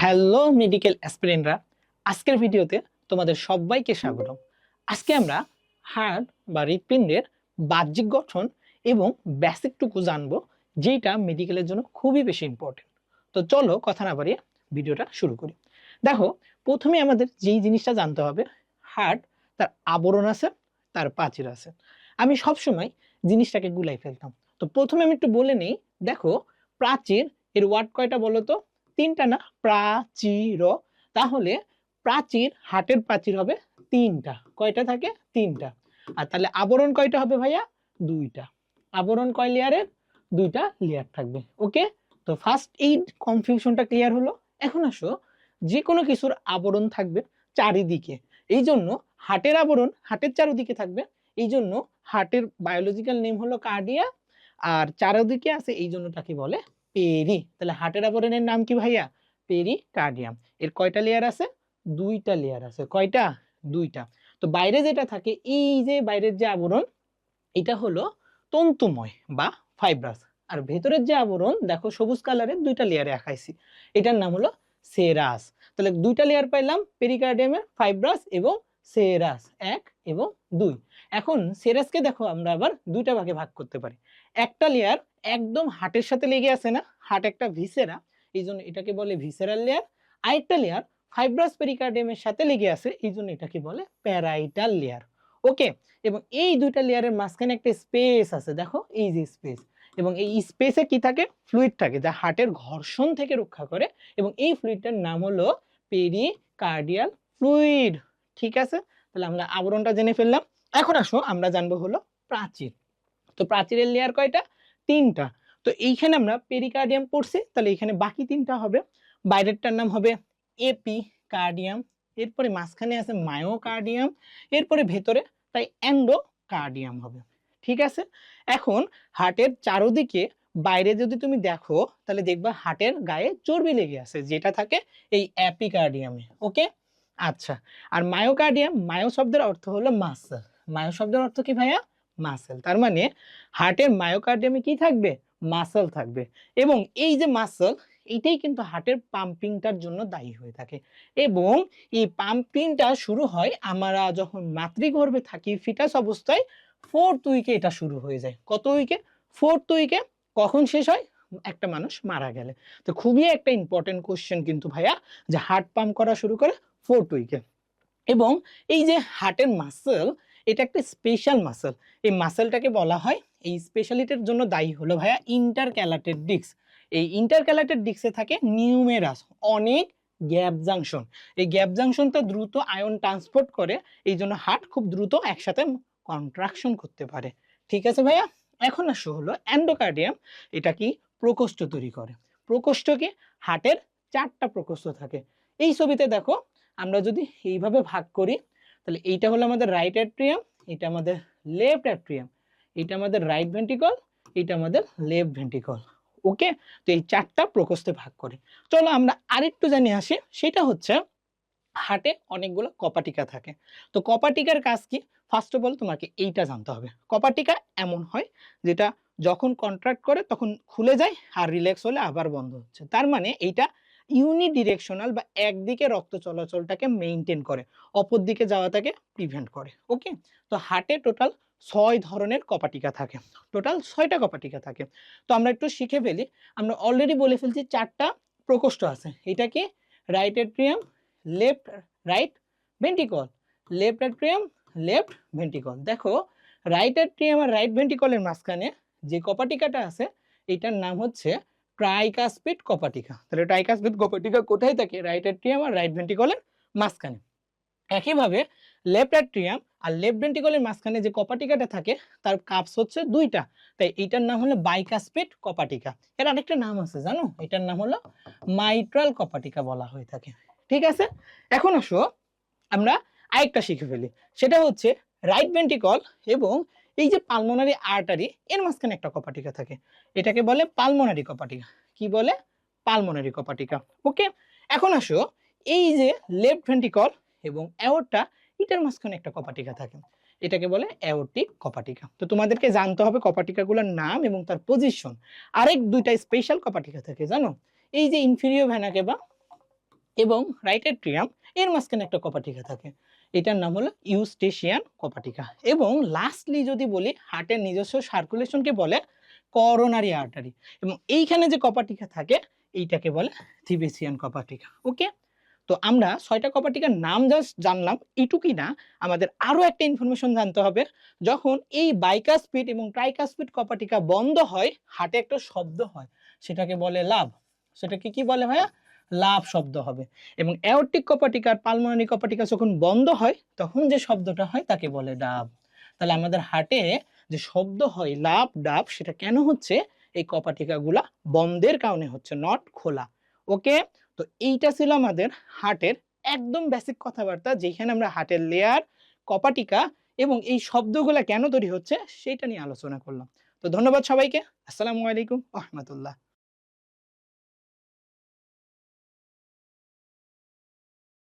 Hello medical অ্যাসপিরেন্টরা আজকের ভিডিওতে তোমাদের সবাইকে স্বাগতম। আজকে আমরা হার্ট বা হৃৎপিণ্ডের বাহ্যিক গঠন এবং বেসিকটুকু জানব যেটা মেডিকেলের জন্য খুবই বেশি ইম্পর্টেন্ট তো চলো কথা না বাড়িয়ে ভিডিওটা শুরু করি। দেখো, প্রথমে আমাদের যেই জিনিসটা জানতে হবে হার্ট তার আবরণ আছে, তার প্রাচীর আছে। আমি সবসময় জিনিসটাকে গুলাই ফেলতাম। তো প্রথমে আমি একটু বলে নেই, দেখো, প্রাচীর এর ওয়ার্ড কয়টা বলো তো? তিনটা না? প্রাচীর তাহলে প্রাচীর, হাটের প্রাচীর হবে তিনটা। কয়টা থাকে? তিনটা। আর তাহলে আবরণ কয়টা হবে ভাইয়া? দুইটা। আবরণ কয় লেয়ারের দুইটা লেয়ার থাকবে। ওকে? তো ফার্স্ট এই কনফিউশনটা ক্লিয়ার হলো। এখন আসো যে কোনো কিছুর আবরণ থাকবে চারিদিকে। এই জন্য হাটের আবরণ হাটের চারিদিকে থাকবে। এই জন্য হার্টের বায়োলজিক্যাল নেম হলো কার্ডিয়া আর চারিদিকে আছে, এই জন্য তাকে বলে পেরি। তাহলে হার্টের আবরণের নাম কি ভাইয়া? পেরি কার্ডিয়াম এর কয়টা লেয়ার আছে? দুইটা লেয়ার আছে। কয়টা? দুইটা। তো বাইরে যেটা থাকে, এই যে বাইরের যে আবরণ, এটা হলো তন্তুময় বা ফাইব্রাস আর ভেতরের যে আবরণ, দেখো সবুজ কালারের দুইটা লেয়ারে আঁকাইছি। এটার নাম হলো সেরাস তাহলে দুইটা লেয়ার পাইলাম পেরিকার্ডিয়ামের ফাইব্রাস এবং সেরাস এক এবং দুই। এখন সেরাসকে দেখো আমরা আবার দুইটা ভাগে ভাগ করতে পারি। একটা লেয়ার একদম হার্টের সাথে লেগে আছে না? হার্ট একটা ভিসেরা এই জন্য এটাকে বলে ভিসেরাল লেয়ার আরেকটা লেয়ার ফাইব্রাস পেরিকার্ডিয়ামের সাথে লেগে আছে এই জন্য এটাকে বলে প্যারাইটাল লেয়ার ওকে এবং এই দুইটা লেয়ারের মাঝখানে একটা স্পেস আছে, দেখো, এই যে স্পেস এবং এই স্পেসে কি থাকে? ফ্লুইড থাকে, যা হার্টের ঘর্ষণ থেকে রক্ষা করে। এবং এই ফ্লুইডটার নাম হলো পেরিকার্ডিয়াল ফ্লুইড ঠিক আছে? তাহলে আমরা আবরণটা জেনে ফেললাম। এখন আসো, আমরা জানব হলো প্রাচীর। তো প্রাচীরের লেয়ার কয়টা? তিনটা। তো এইখানে আমরা পেরিকার্ডিয়াম পড়ছি, তাহলে এখানে বাকি তিনটা হবে। বাইরেরটার নাম হবে এপি কার্ডিয়াম এরপরে মাঝখানে আছে মায়োকার্ডিয়াম, এরপরে ভেতরে তাই অ্যান্ডো কার্ডিয়াম হবে। ঠিক আছে? এখন হার্টের চারোদিকে বাইরে যদি তুমি দেখো, তাহলে দেখবা হার্টের গায়ে চর্বি লেগে আছে, যেটা থাকে এই অ্যাপিকার্ডিয়ামে ওকে? আচ্ছা। আর মায়োকার্ডিয়াম, মায়ো শব্দের অর্থ হলো মাসেল মায়ো শব্দের অর্থ কি ভাইয়া? মাসেল তার মানে হার্টের মায়োকার্ডিয়ামে কি থাকবে? মাসেল থাকবে। এবং এই যে মাসেল এইটাই কিন্তু হার্টের পাম্পিংটার জন্য দায়ী হয়ে থাকে। এবং এই পাম্পিংটা শুরু হয় আমরা যখন মাতৃগর্ভে থাকি ফিটাস অবস্থায় ফোর্থ উইকে এটা শুরু হয়ে যায়। কত উইকে ফোর্থ উইকে কখন শেষ হয়? একটা মানুষ মারা গেলে। তো খুবই একটা ইম্পর্টেন্ট কোশ্চেন কিন্তু ভাইয়া, যে হার্ট পাম্প করা শুরু করে ফোর্থ উইকে এবং এই যে হার্টের মাসেল এটা একটা স্পেশাল মাসেল এই মাসেলটাকে বলা হয়, এই স্পেশালিটির জন্য দায়ী হলো ভাইয়া ইন্টারক্যালাটেড ডিস্ক এই ইন্টারক্যালাটেড ডিস্কে থাকে নিউমেরাস অনেক গ্যাপ জাংশন এই গ্যাপ জাংশনটা দ্রুত আয়ন ট্রান্সপোর্ট করে, এই জন্য হার্ট খুব দ্রুত একসাথে কন্ট্রাকশন করতে পারে। ঠিক আছে ভাইয়া? এখন আসো হলো অ্যান্ডোকার্ডিয়াম এটা কি প্রকোষ্ঠ তৈরি করে। প্রকোষ্ঠকে হার্টের চারটা প্রকোষ্ঠ থাকে। এই ছবিতে দেখো, আমরা যদি এইভাবে ভাগ করি তাহলে এইটা হলো আমাদের রাইট অ্যাট্রিয়াম এটা আমাদের লেফট অ্যাট্রিয়াম এটা আমাদের রাইট ভেন্টিকল এটা আমাদের লেফট ভেন্টিকল ওকে তো এই চারটা প্রকোষ্ঠে ভাগ করে। চলো আমরা আরেকটু জানি আসি, সেটা হচ্ছে হাটে অনেকগুলো কপাটিকা থাকে। তো কপাটিকার কাজ কি? ফার্স্ট অফ অল তোমাকে এইটা জানতে হবে। কপাটিকা এমন হয় যেটা যখন কন্ট্রাক্ট করে তখন খুলে যায় আর রিল্যাক্স হলে আবার বন্ধ হচ্ছে। তার মানে এইটা ইউনিডিরেকশনাল বা একদিকে রক্ত চলাচলটাকে মেনটেন করে অপর দিকে যাওয়াটাকে প্রিভেন্ট করে ওকে তো হার্টে টোটাল ছয় ধরনের কপাটিকা থাকে টোটাল ছয়টা কপাটিকা থাকে। তো আমরা একটু শিখে ফেলি, আমরা অলরেডি বলে ফেলছি চারটা প্রকোষ্ঠ আছে এটা কি right atrium left right ventricle left atrium left ventricle দেখো রাইট এট্রিয়াম আর রাইট ভেন্টিকলের মাঝখানে যে কপাটিকাটা আছে, এটার নাম হচ্ছে ট্রাইকাসপিড কপাটিকা তাহলে ট্রাইকাসপিড কপাটিকা কোথায় থাকে? রাইট অ্যাট্রিয়াম আর রাইট ভেন্টিকলের মাঝখানে। একইভাবে লেফট অ্যাট্রিয়াম আর লেফট ভেন্টিকলের মাঝখানে যে কপাটিকাটা থাকে, তার কাপস হচ্ছে দুইটা। তাই এইটার নাম হলো বাইকাসপিড কপাটিকা এর আরেকটা নাম আছে, জানো? এটার নাম হলো মাইট্রাল কপাটিকা বলা হয়ে থাকে। ঠিক আছে? এখন আসো আমরা আরেকটা শিখে ফেলি। সেটা হচ্ছে রাইট ভেন্টিকল এবং এই যে পালমোনারি আর্টারি এর মাঝখানে একটা কপাটিকা থাকে। এটাকে বলে পালমোনারি কপাটিকা। কি বলে? পালমোনারি কপাটিকা। ওকে এখন আসো, এই যে লেফট ভেন্টিকল এবং অ্যাওরটা এটার মাঝখানে একটা কপাটিকা থাকে। এটাকে বলে অ্যাওরটিক কপাটিকা। তো তোমাদেরকে জানতে হবে কপাটিকাগুলোর নাম এবং তার পজিশন আরেক দুইটা স্পেশাল কপাটিকা থাকে, জানো? এই যে ইনফিরিয় ভ্যানাকে বা এবং রাইট এট্রিয়াম এর মাঝখানে একটা কপাটিকা থাকে। এটার নাম হলো ইউস্টেশিয়ান কপাটিকা। এবং লাস্টলি যদি বলি হার্টের নিজস্ব সার্কুলেশনকে বলে করোনারি আর্টারি এবং এইখানে যে কপাটিকা থাকে, এইটাকে বলে থিবেসিয়ান কপাটিকা। ওকে তো আমরা ছয়টা কপাটিকার নাম জাস্ট জানলাম, এটুকুই না, আমাদের আরও একটা ইনফরমেশন জানতে হবে। যখন এই বাইকাসপিড এবং ট্রাইকাসপিড কপাটিকা বন্ধ হয় হাটে একটা শব্দ হয়, সেটাকে বলে লাভ। সেটাকে কি বলে ভাইয়া? লাভ শব্দ হবে। এবং অ্যাওরটিক কপাটিকার পালমোনারি কপাটিকা যখন বন্ধ হয়, তখন যে শব্দটা হয় তাকে বলে ডাব। তাহলে আমাদের হার্টে যে শব্দ হয় লাভ ডাব, সেটা কেন হচ্ছে? এই কপাটিকাগুলা বন্ধের কারণে হচ্ছে নট খোলা। ওকে তো এইটা ছিল আমাদের হার্টের একদম বেসিক কথাবার্তা যেখানে আমরা হার্টের লেয়ার কপাটিকা এবং এই শব্দগুলা কেন তৈরি হচ্ছে সেটা নিয়ে আলোচনা করলাম। তো ধন্যবাদ সবাইকে। আসসালামু আলাইকুম। রহমতুল্লাহ।